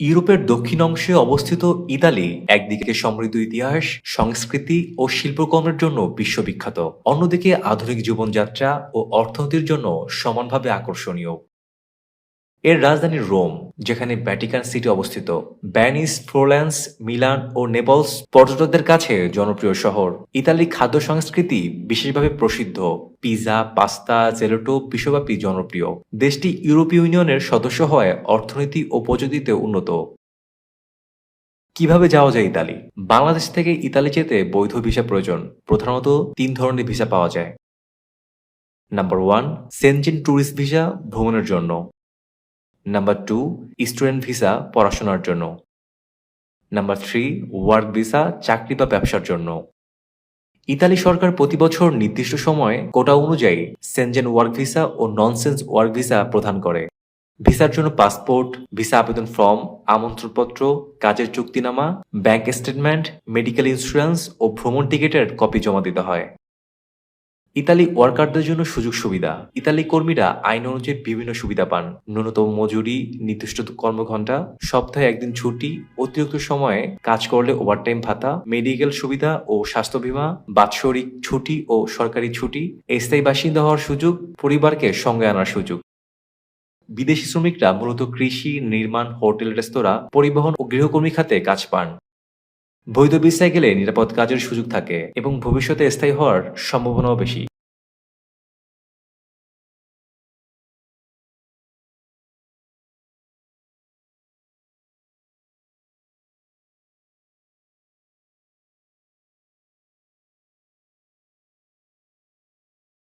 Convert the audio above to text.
ইউরোপের দক্ষিণ অংশে অবস্থিত ইতালি একদিকে সমৃদ্ধ ইতিহাস, সংস্কৃতি ও শিল্পকর্মের জন্য বিশ্ববিখ্যাত। অন্যদিকে আধুনিক জীবনযাত্রা ও অর্থনীতির জন্য সমানভাবে আকর্ষণীয়। এর রাজধানী রোম, যেখানে ভ্যাটিকান সিটি অবস্থিত। ব্যানিস ফ্লোরেন্স, মিলান ও নেপলস পর্যটকদের কাছে জনপ্রিয় শহর। ইতালির খাদ্য সংস্কৃতি বিশেষভাবে প্রসিদ্ধ। পিৎজা পাস্তা, জেলোটো বিশ্বব্যাপী জনপ্রিয়। দেশটি ইউরোপীয় ইউনিয়নের সদস্য হওয়ায় অর্থনীতি ও প্রযুক্তিতে উন্নত। কীভাবে যাওয়া যায় ইতালি? বাংলাদেশ থেকে ইতালি যেতে বৈধ ভিসা প্রয়োজন। প্রধানত তিন ধরনের ভিসা পাওয়া যায়। Number one Schengen tourist visa ভ্রমণের জন্য। নাম্বার টু স্টুডেন্ট ভিসা পড়াশোনার জন্য। নাম্বার থ্রি ওয়ার্ক ভিসা চাকরি বা ব্যবসার জন্য। ইতালি সরকার প্রতি বছর নির্দিষ্ট সময়ে কোটা অনুযায়ী সেনজেন ওয়ার্ক ভিসা ও ননসেন্স ওয়ার্ক ভিসা প্রদান করে। ভিসার জন্য পাসপোর্ট ভিসা আবেদন ফর্ম আমন্ত্রণপত্র, কাজের চুক্তিনামা ব্যাংক স্টেটমেন্ট মেডিকেল ইন্স্যুরেন্স ও ভ্রমণ টিকিটের কপি জমা দিতে হয়। ইতালি ওয়ার্কারদের জন্য সুযোগ সুবিধা। ইতালি কর্মীরা আইন অনুযায়ী বিভিন্ন সুবিধা পান। ন্যূনতম মজুরি, নির্দিষ্ট কর্মঘণ্টা, সপ্তাহে একদিন ছুটি, অতিরিক্ত সময়ে কাজ করলে ওভারটাইম ভাতা মেডিকেল সুবিধা ও স্বাস্থ্য বীমা, বাৎসরিক ছুটি ও সরকারি ছুটি, স্থায়ী বাসিন্দা হওয়ার সুযোগ, পরিবারকে সঙ্গে আনার সুযোগ। বিদেশি শ্রমিকরা মূলত কৃষি, নির্মাণ, হোটেল, রেস্তোরাঁ, পরিবহন ও গৃহকর্মী খাতে কাজ পান। বৈধ ভিসায় গেলে নিরাপদ কাজের সুযোগ থাকে এবং ভবিষ্যতে স্থায়ী হওয়ার সম্ভাবনাও বেশি।